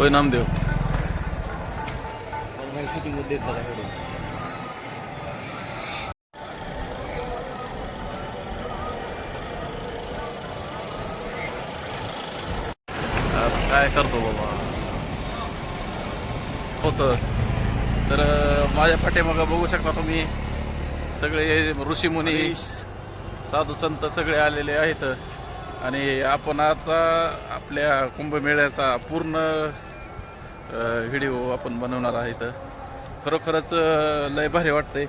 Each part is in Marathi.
होय नामदेव. आता काय करतो बाबा? होतं. तर माझ्या पाठीमागं बघू शकता तुम्ही सगळे ऋषीमुनी साधू संत सगळे आलेले आहेत. आणि आपण आता आपल्या कुंभमेळ्याचा पूर्ण व्हिडिओ आपण बनवणार आहेत खरोखरच लय भारी वाटतंय.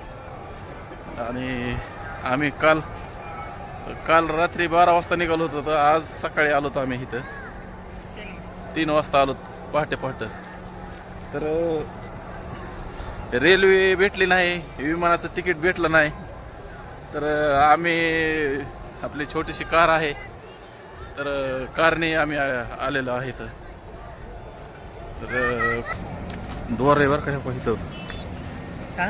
आणि आम्ही काल काल रात्री बारा वाजता निघालो होतो तर आज सकाळी आलो होतो आम्ही इथं. तीन वाजता आलो पहाटे पहाटे. तर रेल्वे भेटली नाही विमानाचं तिकीट भेटलं नाही. तर आम्ही आपली छोटीशी कार आहे. तर कारने आम्ही आलेलो आहे इथं. तर अं, द्वार आहे बरं का हे इथं? हा?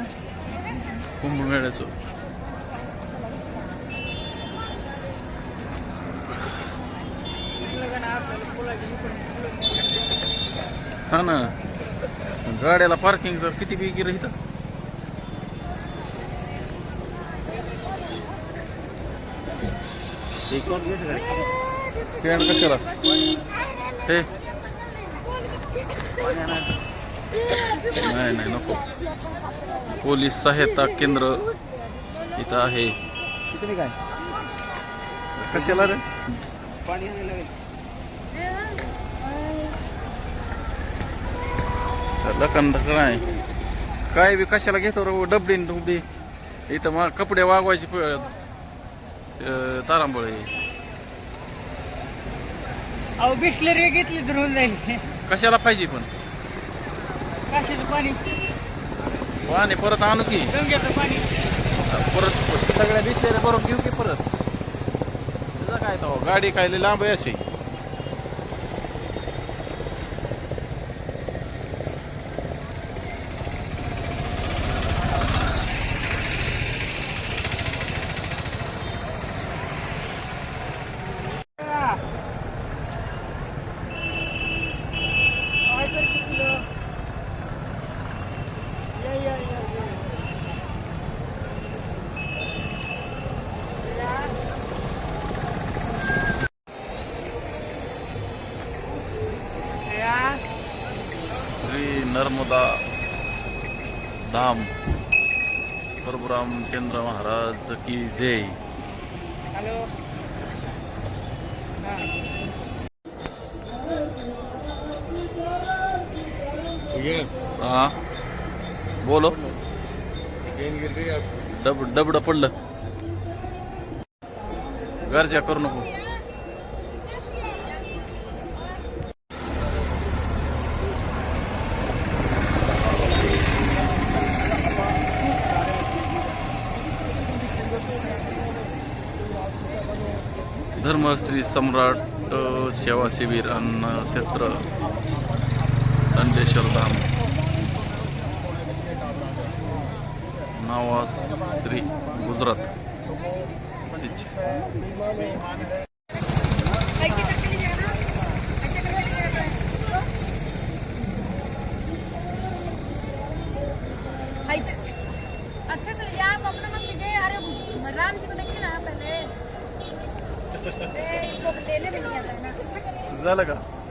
कुंभमेळ्याचं. हा ना. गाड्याला पार्किंग तर किती बी गिर इथं. एक कोण घ्यायचं गाडी पॅन्ट कशाला? हे. नाही नाही नको. पोलीस सहायता केंद्र इथं आहे. किती काय? कशाला रे? पाणी लकन धकन आहे. काय बी कशाला घेतो रे डबडी डुबडी. इथं मग कपडे वागवायची तारांबळ आहे. अहो बिस्लरी घेतली तर होऊन जाईल. कशाला पाहिजे पण? काशीचं पाणी. परत आणू की. पाणी. परत सगळ्या बिचऱ्या बरोबर घेऊ की परत? तुझं काय तो? गाडी काय लांब आहे अशी काय करते तुला? या, या, या, या. या. या. श्री नर्मदा धाम प्रभुरामचंद्र महाराज की जय। हॅलो. हा. हा. बोलो. डब डबड पडलं. गरजा करू नको. धर्मश्री सम्राट सेवा शिबिर अन्न क्षेत्र दंडेश्वर धाम. नावाश्री गुजरात. झालं का?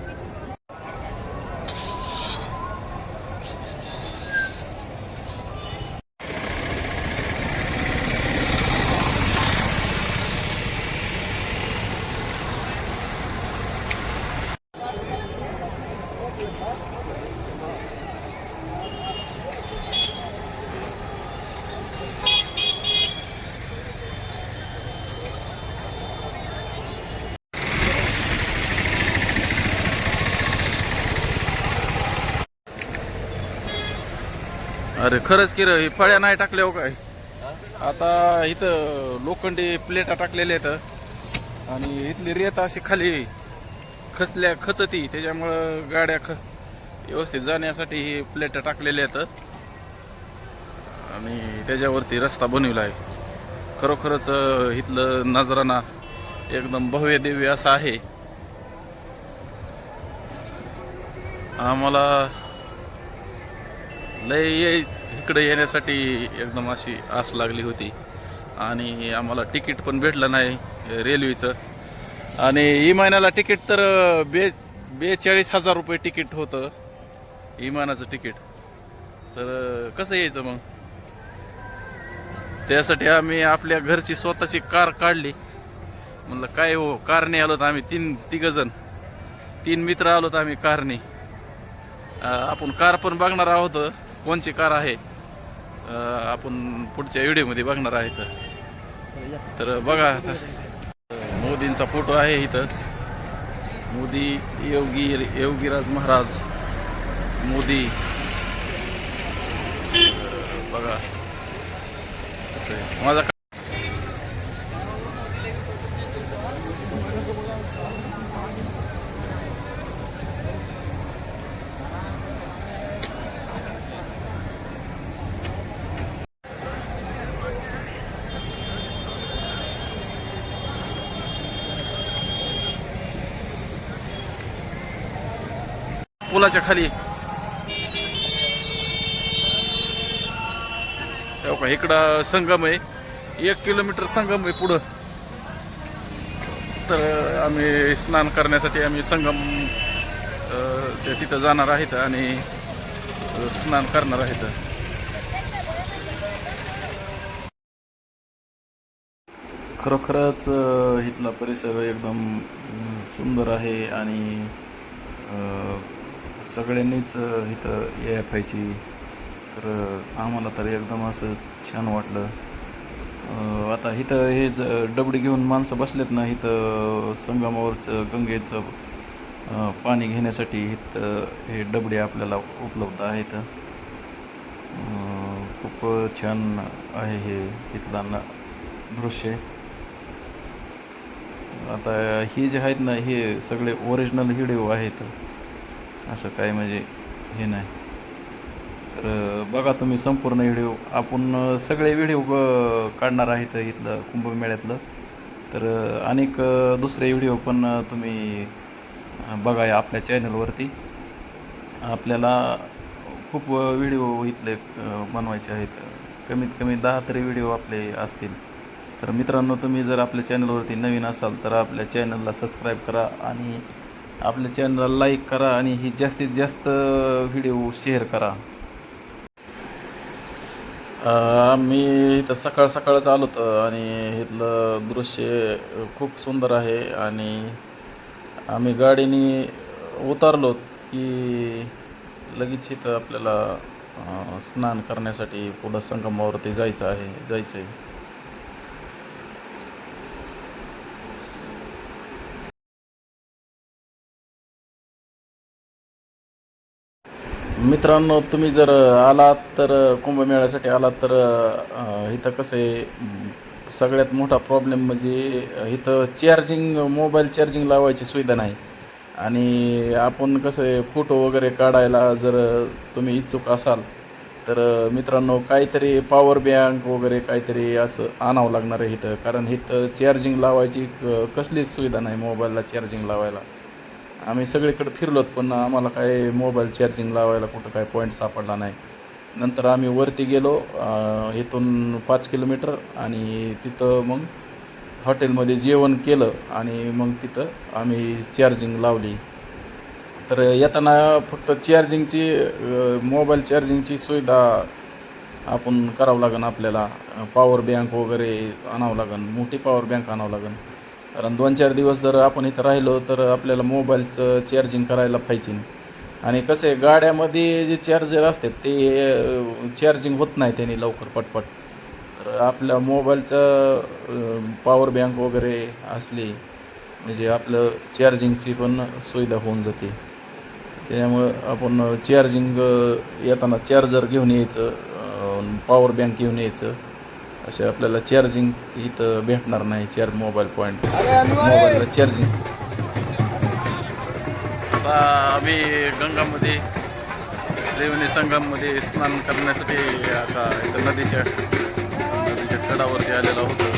अरे खरंच की रे हे फळ्या नाही टाकल्या हो काय? आता इथं लोखंडी प्लेटा टाकलेल्या आहेत. आणि इथली रेत अशी खाली खचल्या खचती. त्याच्यामुळं गाड्या ख व्यवस्थित जाण्यासाठी ही प्लेटा टाकलेल्या आहेत. आणि त्याच्यावरती रस्ता बनवला आहे. खरोखरच इथलं नजराना एकदम भव्य दिव्य असा आहे. आम्हाला लय यायच इकडे येण्यासाठी एकदम अशी आस लागली होती. आणि आम्हाला तिकीट पण भेटलं नाही रेल्वेचं. आणि इमानाला तिकीट तर बे बेचाळीस हजार रुपये तिकीट होतं. इमानाचं तिकीट. तर कसं यायचं मग? त्यासाठी आम्ही आपल्या घरची स्वतःची कार काढली. म्हणलं काय हो कारने आलो तर आम्ही तीन तिघजण. तीन मित्र आलो तर आम्ही कारने. आपण कार पण बघणार आहोत. कोणची कार आहे? आपण पुढच्या व्हिडिओमध्ये बघणार आहे तर बघा मोदींचा फोटो आहे इथं. मोदी योगी योगीराज महाराज मोदी. बघा. असं आहे. माझा पुलाच्या खाली. का इकडं संगम आहे. एक किलोमीटर संगम आहे पुढं. तर आम्ही स्नान करण्यासाठी आम्ही संगम तिथं जाणार आहेत आणि स्नान करणार आहेत. खरोखरच इथला परिसर एकदम सुंदर आहे आणि सगळ्यांनीच इथं इथं एफ आयची तर आम्हाला तर एकदम असं छान वाटलं. आता इथं हे ज डबडी घेऊन माणसं बसलेत ना इथं संगमावरचं गंगेचं पाणी घेण्यासाठी इथं हे डबडे आपल्याला उपलब्ध आहेत. खूप छान आहे हे इथला ना दृश्य. आता हे जे आहेत ना हे सगळे ओरिजिनल व्हिडिओ आहेत. असं काय म्हणजे हे नाही. तर बघा तुम्ही संपूर्ण व्हिडिओ. आपण सगळे व्हिडिओ काढणार आहेत इथलं कुंभमेळ्यातलं. तर अनेक दुसरे व्हिडिओ पण तुम्ही बघा या आपल्या चॅनलवरती. आपल्याला खूप व्हिडिओ इथले बनवायचे आहेत. कमीत कमी दहा तरी व्हिडिओ आपले असतील. तर मित्रांनो तुम्ही जर आपल्या चॅनलवरती नवीन असाल तर आपल्या चॅनलला सबस्क्राईब करा आणि आपल्या चॅनलला लाईक करा आणि ही जास्तीत जास्त व्हिडिओ शेअर करा. मी इथं सकाळ सकाळच आलो होतं आणि इथलं दृश्य खूप सुंदर आहे आणि आम्ही गाडीने उतरलो की लगेच इथं आपल्याला स्नान करण्यासाठी पुढं संगमावरती जायचं आहे जायचं आहे मित्रांनो तुम्ही जर आलात तर कुंभमेळ्यासाठी आलात तर इथं कसं आहे सगळ्यात मोठा प्रॉब्लेम म्हणजे इथं चार्जिंग मोबाईल चार्जिंग लावायची सुविधा नाही. आणि आपण कसं आहे फोटो वगैरे काढायला जर तुम्ही इच्छुक असाल तर मित्रांनो काहीतरी पॉवर बँक वगैरे काहीतरी असं आणावं लागणार आहे इथं. कारण इथं चार्जिंग लावायची क- कसलीच सुविधा नाही मोबाईलला चार्जिंग लावायला. आम्ही सगळीकडे फिरलोत पण आम्हाला काय मोबाईल चार्जिंग लावायला कुठं काय पॉईंट सापडला नाही. नंतर आम्ही वरती गेलो इथून पाच किलोमीटर आणि तिथं मग हॉटेलमध्ये जेवण केलं आणि मग तिथं आम्ही चार्जिंग लावली. तर येताना फक्त चार्जिंगची मोबाईल चार्जिंगची सुविधा आपण करावं लागेल आपल्याला. पॉवर बँक वगैरे आणावं लागेल मोठी पॉवर बँक आणावं लागेल कारण दोन चार दिवस जर आपण इथं राहिलो तर आपल्याला मोबाईलचं चार्जिंग करायला पाहिजे. आणि कसं आहे गाड्यामध्ये जे चार्जर असतात ते चार्जिंग होत नाही त्याने लवकर पटपट. तर आपल्या मोबाईलचं पॉवर बँक वगैरे असली म्हणजे आपलं चार्जिंगची पण सुविधा होऊन जाते. त्यामुळं आपण चार्जिंग येताना चार्जर घेऊन यायचं पॉवर बँक घेऊन यायचं. असे आपल्याला चार्जिंग इथं भेटणार नाही चार मोबाईल पॉईंट मोबाईलला चार्जिंग आता आम्ही गंगामध्ये त्रिवेणी संगममध्ये स्नान करण्यासाठी आता इथं नदीच्या नदीच्या कडावरती आलेलो होतो